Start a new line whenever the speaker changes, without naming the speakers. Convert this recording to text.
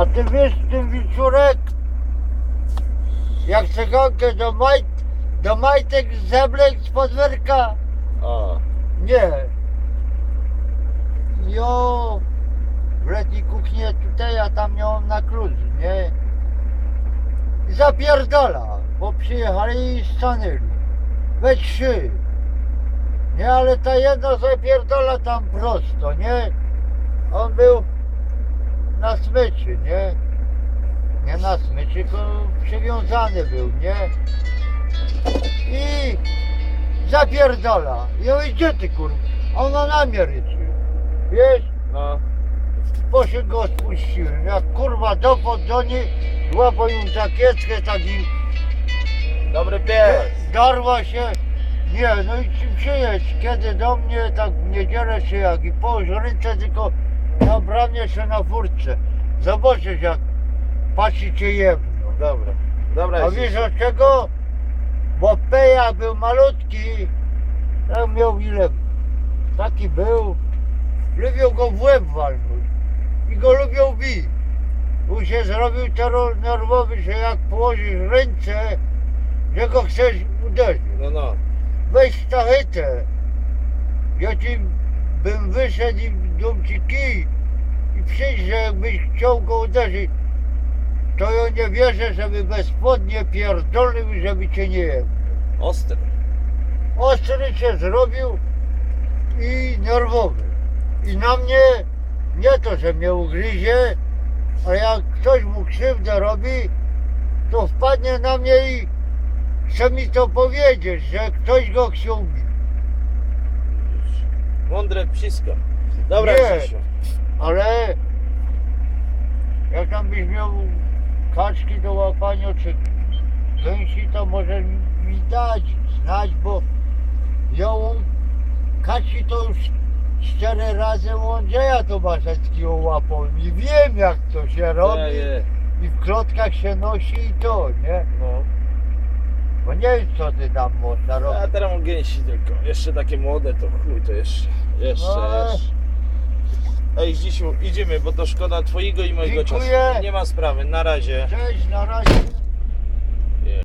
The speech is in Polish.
A ty wiesz, ten wieczórek, jak cegonkę do, maj, do majtek zeblek z podwórka?
A,
Nie. Jo, w letniej kuchni tutaj, a tam ją na klucz, nie? I zapierdala, bo przyjechali i stanęli. We trzy. Nie, ale ta jedna zapierdala tam prosto, nie? On był smyczy, nie? Nie na smyczy, tylko przywiązany był, nie? I zapierdala. I ja mówię, gdzie ty kurwa? Ona na mnie ryczy. Wiesz?
no.
Poszedł go spuściłem. Jak kurwa dopod do niej, złapał ją za kieckę taki
Dobry pies.
darła się. Nie, no i ci przyjedź, kiedy do mnie, tak w niedzielę czy jak i ręce tylko na bramie czy na furtce. Zobaczysz jak patrzy cię jedno.
Dobra. Dobra,
A wiesz od czego? Bo Peja był malutki, tam miał ile, taki był, lubią go w łeb walnąć i go lubią bić. Bo się zrobił terror nerwowy, że jak położysz ręce, że go chcesz uderzyć.
No, no.
Weź sztachetę, ja ci bym wyszedł i dał ci kij i przyjść, że jakbyś chciał go uderzyć, to ja nie wierzę, żeby bezpłodnie pierdolny, i żeby cię nie jebł.
Ostry.
Ostry się zrobił i nerwowy. I na mnie, nie to, że mnie ugryzie, ale jak ktoś mu krzywdę robi, to wpadnie na mnie i chce mi to powiedzieć, że ktoś go chciał bić.
Mądre psisko. Dobra,
Nie.
Krzysiu.
Ale jak tam byś miał kaczki do łapania czy gęsi, to może mi dać znać, bo ją kaczki to już cztery razy u Andrzeja Tomaszewskiego łapał i wiem jak to się robi
Je,
i w klotkach się nosi i to, nie?
No.
Bo nie wiem co ty tam można
A
robić.
teraz mam gęsi tylko. Jeszcze takie młode to chuj to jeszcze. Jeszcze,
No.
jeszcze. Ej, Dzisiu, idziemy, bo to szkoda twojego i mojego
Dziękuję.
czasu. Nie ma sprawy, na razie.
Cześć, na razie.